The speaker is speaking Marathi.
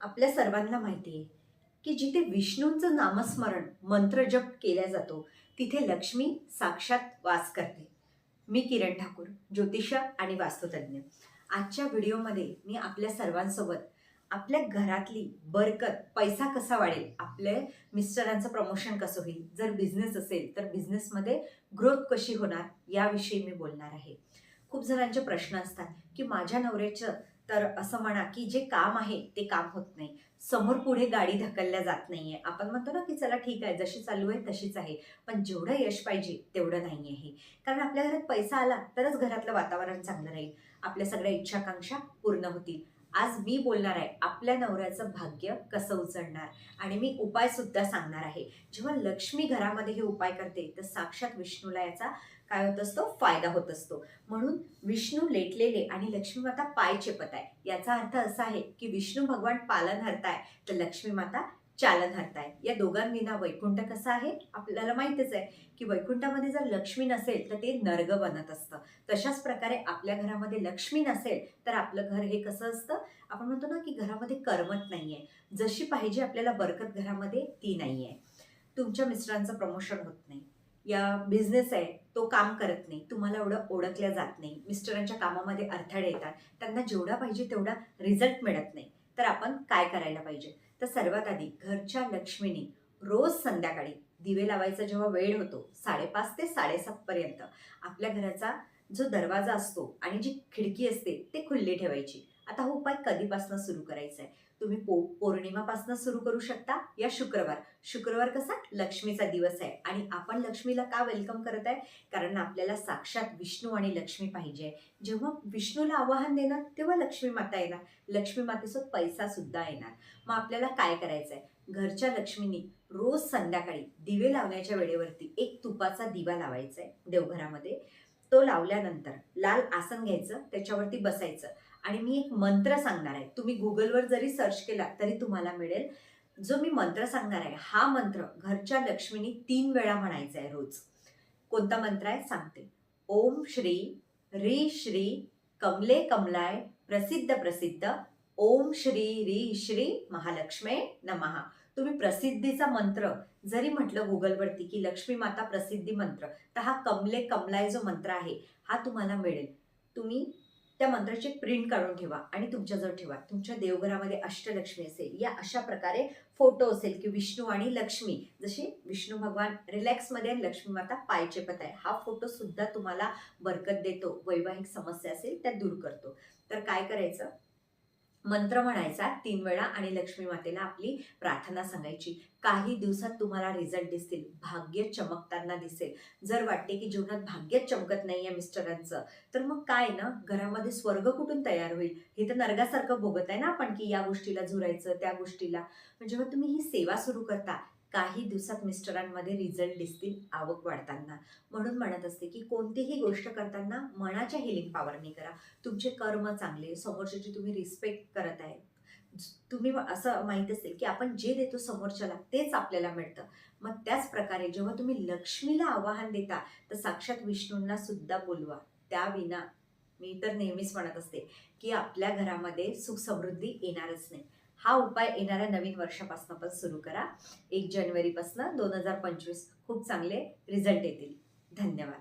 आपल्या सर्वांना माहिती आहे की जिथे विष्णूंचं नामस्मरण मंत्रजप केला जातो तिथे लक्ष्मी साक्षात वास करते. मी किरण ठाकूर ज्योतिष आणि वास्तुतज्ञ. आजच्या व्हिडिओमध्ये मी आपल्या सर्वांसोबत आपल्या घरातली बरकत पैसा कसा वाढेल आपले मिस्टरांचं प्रमोशन कसं होईल जर बिझनेस असेल तर बिझनेसमध्ये ग्रोथ कशी होणार याविषयी मी बोलणार आहे. खूप जणांचे प्रश्न असतात की माझ्या नवऱ्याचं तर असं म्हणा की जे काम आहे ते काम होत नाही. समोर पुढे गाडी ढकलल्या जात नाहीये. आपण म्हणतो ना की चला ठीक आहे जशी चालू आहे तशीच आहे. पण जेवढं यश पाहिजे तेवढं नाही आहे कारण आपल्या घरात पैसा आला तरच घरातलं वातावरण चांगलं राहील. आपल्या सगळ्या इच्छाकांक्षा पूर्ण होतील. आज मी बोलणार आहे आपल्या नवऱ्याचं भाग्य कसं उचलणार? आणि मी उपाय सुद्धा सांगणार आहे. जेव्हा लक्ष्मी घरामध्ये हे उपाय करते तर साक्षात विष्णूला याचा काय होत असतो? फायदा होत असतो. म्हणून विष्णू लेटलेले आणि लक्ष्मी माता पाय चेपत आहे. याचा अर्थ असा आहे की विष्णू भगवान पालन हरताय तर लक्ष्मी माता चालन हरताय या दोघांविना वैकुंठ कसं आहे? आपल्याला माहितीच आहे की वैकुंठामध्ये जर लक्ष्मी नसेल तर ते नर्ग बनत असतं. तशाच प्रकारे आपल्या घरामध्ये लक्ष्मी नसेल तर आपलं घर हे कसं असतं? आपण म्हणतो ना की घरामध्ये करमत नाही आहे जशी पाहिजे आपल्याला बरकत घरामध्ये ती नाही आहे तुमच्या मिस्टरांचं प्रमोशन होत नाही. या बिझनेस आहे तो काम करत नाही. तुम्हाला एवढं ओळखल्या जात नाही. मिस्टरांच्या कामामध्ये अडथळे येतात. त्यांना जेवढा पाहिजे तेवढा रिझल्ट मिळत नाही. तर आपण काय करायला पाहिजे? तर सर्वात आधी घरच्या लक्ष्मीने रोज संध्याकाळी दिवे लावायचा जेव्हा वेळ होतो साडेपाच ते साडेसातपर्यंत आपल्या घराचा जो दरवाजा असतो आणि जी खिडकी असते ते खुल्ली ठेवायची. आता हा उपाय कधीपासून सुरू करायचा आहे तुम्ही पो पौर्णिमापासून सुरू करू शकता या शुक्रवार. शुक्रवार कसा? लक्ष्मीचा दिवस आहे. आणि आपण लक्ष्मीला का वेलकम करत आहे? कारण आपल्याला साक्षात विष्णू आणि लक्ष्मी पाहिजे. जेव्हा विष्णूला आवाहन देणार तेव्हा लक्ष्मी माता येणार. लक्ष्मी मातेसोबत पैसा सुद्धा येणार. मग आपल्याला काय करायचं आहे घरच्या लक्ष्मीनी रोज संध्याकाळी दिवे लावण्याच्या वेळेवरती एक तुपाचा दिवा लावायचा आहे देवघरामध्ये. तो लावल्यानंतर लाल आसन घ्यायचं त्याच्यावरती बसायचं. आणि मी एक मंत्र सांगणार आहे. तुम्ही गुगलवर जरी सर्च केला तरी तुम्हाला मिळेल. जो मी मंत्र सांगणार आहे हा मंत्र घरच्या लक्ष्मीनी तीन वेळा म्हणायचा आहे रोज. कोणता मंत्र आहे? सांगते. ओम श्री री श्री कमले कमलाय प्रसिद्ध प्रसिद्ध. ओम श्री री श्री महालक्ष्मे नमहा तुम्ही प्रसिद्धीचा मंत्र जरी म्हटलं गुगलवरती की लक्ष्मी माता प्रसिद्धी मंत्र तर हा कमले कमलाय जो मंत्र आहे हा तुम्हाला मिळेल. तुम्ही त्या मंत्राची प्रिंट काढून ठेवा आणि तुमच्याजवळ ठेवा. तुमच्या देवघरामध्ये अष्टलक्ष्मी असेल या अशा प्रकारे फोटो असेल की विष्णू आणि लक्ष्मी. जसे विष्णू भगवान रिलॅक्समध्ये आणि लक्ष्मी माता पाय चेपत आहे. हा फोटो सुद्धा तुम्हाला बरकत देतो वैवाहिक समस्या असेल त्या दूर करतो. तर काय करायचं? मंत्र म्हणायचा तीन वेळा आणि लक्ष्मी मातेला आपली प्रार्थना सांगायची. काही दिवसात तुम्हाला रिझल्ट दिसतील. भाग्य चमकताना दिसेल. जर वाटते की जीवनात भाग्यच चमकत नाही आहे मिस्टरांचं तर मग काय ना? घरामध्ये स्वर्ग कुठून तयार होईल? हे तर नरगासारखं भोगत आहे ना आपण की या गोष्टीला झुरायचं त्या गोष्टीला. म्हणजे जेव्हा तुम्ही ही सेवा सुरू करता. काही दिवसात मिस्टरांमध्ये रिझल्ट दिसतील आवक वाढताना. म्हणून म्हणत असते की कोणतीही गोष्ट करताना मनाच्या हिलिंग पॉवरने करा. तुमचे कर्म चांगले समोरच्याची तुम्ही रिस्पेक्ट करत आहे. तुम्ही असं माहीत असेल की आपण जे देतो समोरच्याला तेच आपल्याला मिळतं. मग त्याच प्रकारे जेव्हा तुम्ही लक्ष्मीला आवाहन देता तर साक्षात विष्णूंना सुद्धा बोलवा. त्याविना मी तर नेहमीच म्हणत असते की आपल्या घरामध्ये सुख समृद्धी येणारच नाही. हा उपाय येणाऱ्या नवीन वर्षापासून पण सुरू करा. एक जानेवारीपासून दोन हजार पंचवीस खूप चांगले रिझल्ट येतील. धन्यवाद.